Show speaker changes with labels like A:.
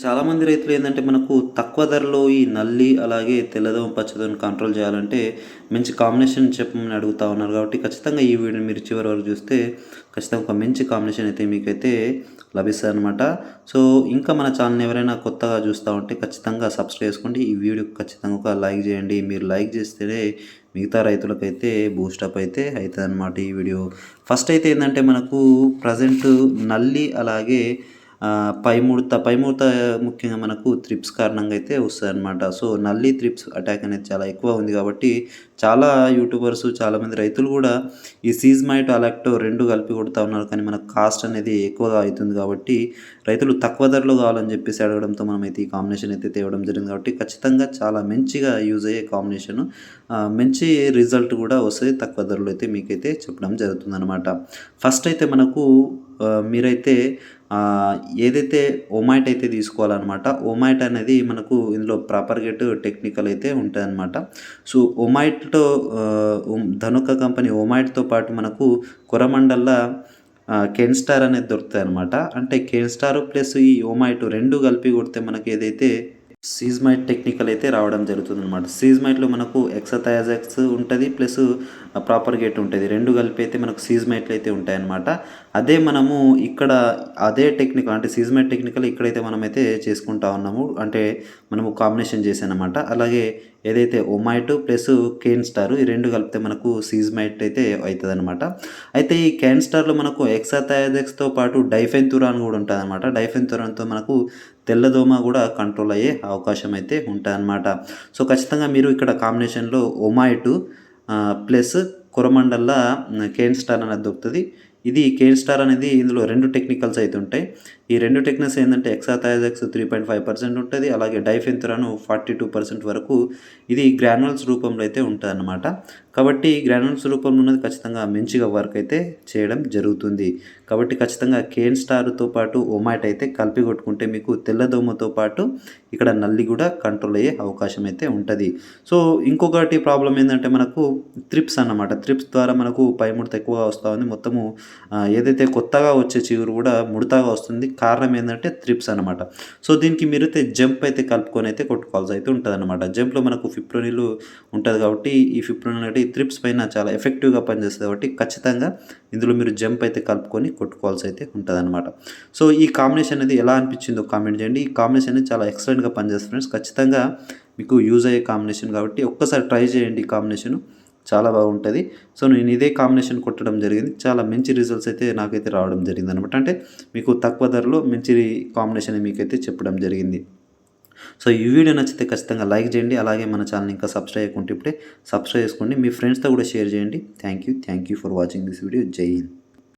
A: చాలామంది రైతులు ఏంటంటే మనకు తక్కువ ధరలో ఈ నల్లి అలాగే తెల్లదోమ పచ్చదోమని కంట్రోల్ చేయాలంటే మంచి కాంబినేషన్ చెప్పమని అడుగుతా ఉన్నారు. కాబట్టి ఖచ్చితంగా ఈ వీడియో మీరు చివరి వరకు చూస్తే ఖచ్చితంగా ఒక మంచి కాంబినేషన్ అయితే మీకైతే లభిస్తుంది అనమాట సో ఇంకా మన ఛానల్ ఎవరైనా కొత్తగా చూస్తూ ఉంటే ఖచ్చితంగా సబ్స్క్రైబ్ చేసుకోండి. ఈ వీడియోకి ఖచ్చితంగా ఒక లైక్ చేయండి. మీరు లైక్ చేస్తేనే మిగతా రైతులకైతే బూస్టప్ అయితే అవుతుంది అనమాట ఈ వీడియో. ఫస్ట్ అయితే ఏంటంటే మనకు ప్రజెంట్ నల్లి అలాగే పైముడత పైముడత ముఖ్యంగా మనకు త్రిప్స్ కారణంగా అయితే వస్తుంది అనమాట సో నల్లి త్రిప్స్ అటాక్ అనేది చాలా ఎక్కువ ఉంది కాబట్టి చాలా యూట్యూబర్స్ చాలామంది రైతులు కూడా ఈ సీజ్మైట్ అలాక్టో రెండు కలిపి కొడుతూ ఉన్నారు. కానీ మనకు కాస్ట్ అనేది ఎక్కువగా అవుతుంది కాబట్టి రైతులు తక్కువ ధరలో కావాలని చెప్పేసి అడగడంతో మనం అయితే ఈ కాంబినేషన్ అయితే తేవడం జరిగింది కాబట్టి ఖచ్చితంగా చాలా మంచిగా యూజ్ అయ్యే కాంబినేషన్ మంచి రిజల్ట్ కూడా వస్తుంది తక్కువ ధరలో అయితే మీకైతే చెప్పడం జరుగుతుంది అనమాట ఫస్ట్ అయితే మనకు మీరైతే ఏదైతే ఒమైట్ అయితే తీసుకోవాలన్నమాట ఒమైట్ అనేది మనకు ఇందులో ప్రాపర్ గెట్ టెక్నికల్ అయితే ఉంటుంది అనమాట సో ఒమైట్తో ధనుక కంపెనీ ఒమైట్తో పాటు మనకు కొరమండల్లా కెన్ స్టార్ అనేది దొరుకుతాయి అనమాట అంటే కెన్ స్టార్ ప్లస్ ఈ ఒమైట్ రెండు కలిపి కొడితే మనకి ఏదైతే సీజ్మైట్ టెక్నికల్ అయితే రావడం జరుగుతుంది అనమాట సీజ్మైట్లో మనకు ఎక్సథయాజెక్స్ ఉంటుంది ప్లస్ ప్రాపర్ గేట్ ఉంటుంది. రెండు కలిపి అయితే మనకు సీజ్మైట్లు అయితే ఉంటాయి అనమాట అదే మనము ఇక్కడ అదే టెక్నికల్ అంటే సీజ్మైట్ టెక్నికల్ ఇక్కడైతే మనమైతే చేసుకుంటా ఉన్నాము. అంటే మనము కాంబినేషన్ చేసానమాట అలాగే ఏదైతే ఒమైట్ ప్లస్ కేన్ స్టార్ ఈ రెండు కలిపితే మనకు సీజ్మైట్ అయితే అవుతుంది అనమాట అయితే ఈ కేన్ స్టార్లో మనకు ఎక్సాథయాజెక్స్తో పాటు డైఫెన్తురాన్ కూడా ఉంటుంది అనమాట డైఫెన్తురాన్తో మనకు తెల్లదోమ కూడా కంట్రోల్ అయ్యే అవకాశం అయితే ఉంటాయన్నమాట. సో ఖచ్చితంగా మీరు ఇక్కడ కాంబినేషన్లో ఒమాయిటు ప్లస్ కొరమండల్లా కేన్ స్టార్ అనేది దొరుకుతుంది. ఇది కేన్ స్టార్ అనేది ఇందులో రెండు టెక్నికల్స్ అయితే ఉంటాయి. ఈ రెండు టెక్నిక్స్ ఏంటంటే hexythiazox three point five percent ఉంటుంది అలాగే డైఫెంతురాను ఫార్టీ టూ పర్సెంట్ వరకు ఇది గ్రానువల్స్ రూపంలో అయితే ఉంటుంది అన్నమాట కాబట్టి గ్రానువల్స్ రూపంలో ఉన్నది ఖచ్చితంగా మంచిగా వర్క్ అయితే చేయడం జరుగుతుంది. కాబట్టి ఖచ్చితంగా కేన్ స్టార్తో పాటు ఒమాట్ అయితే కలిపి కొట్టుకుంటే మీకు తెల్లదోమతో పాటు ఇక్కడ నల్లి కూడా కంట్రోల్ అయ్యే అవకాశం అయితే ఉంటుంది. సో ఇంకొకటి ప్రాబ్లం ఏంటంటే మనకు త్రిప్స్ అన్నమాట. త్రిప్స్ ద్వారా మనకు పైముడత ఎక్కువగా వస్తూ ఉంది. మొత్తము ఏదైతే కొత్తగా వచ్చే చిగురు కూడా ముడతగా వస్తుంది. కారణం ఏంటంటే త్రిప్స్ అనమాట సో దీనికి మీరైతే జంప్ అయితే కలుపుకొని అయితే కొట్టుకోవాల్సి అయితే ఉంటుంది అనమాట జంప్లో మనకు ఫిప్రోనీలు ఉంటుంది కాబట్టి ఈ ఫిప్రోనిల్ అంటే ఈ త్రిప్స్ పైన చాలా ఎఫెక్టివ్గా పనిచేస్తుంది కాబట్టి ఖచ్చితంగా ఇందులో మీరు జంప్ అయితే కలుపుకొని కొట్టుకోవాల్సి అయితే ఉంటుంది అనమాట సో ఈ కాంబినేషన్ అనేది ఎలా అనిపించిందో కామెంట్ చేయండి. ఈ కాంబినేషన్ అనేది చాలా ఎక్సలెంట్గా పనిచేస్తుంది ఫ్రెండ్స్. ఖచ్చితంగా మీకు యూజ్ అయ్యే కాంబినేషన్ కాబట్టి ఒక్కసారి ట్రై చేయండి ఈ కాంబినేషన్. చాలా బాగుంటుంది. సో నేను ఇదే కాంబినేషన్ కొట్టడం జరిగింది. చాలా మంచి రిజల్ట్స్ అయితే నాకైతే రావడం జరిగింది అనమాట అంటే మీకు తక్కువ ధరలో మంచి కాంబినేషన్ మీకైతే చెప్పడం జరిగింది. సో ఈ వీడియో నచ్చితే ఖచ్చితంగా లైక్ చేయండి. అలాగే మన ఛానల్ ఇంకా సబ్స్క్రైబ్ చేయకుంటే ఇప్పుడే సబ్స్క్రైబ్ చేసుకోండి. మీ ఫ్రెండ్స్తో కూడా షేర్ చేయండి. Thank you thank you for watching this video జై హింద్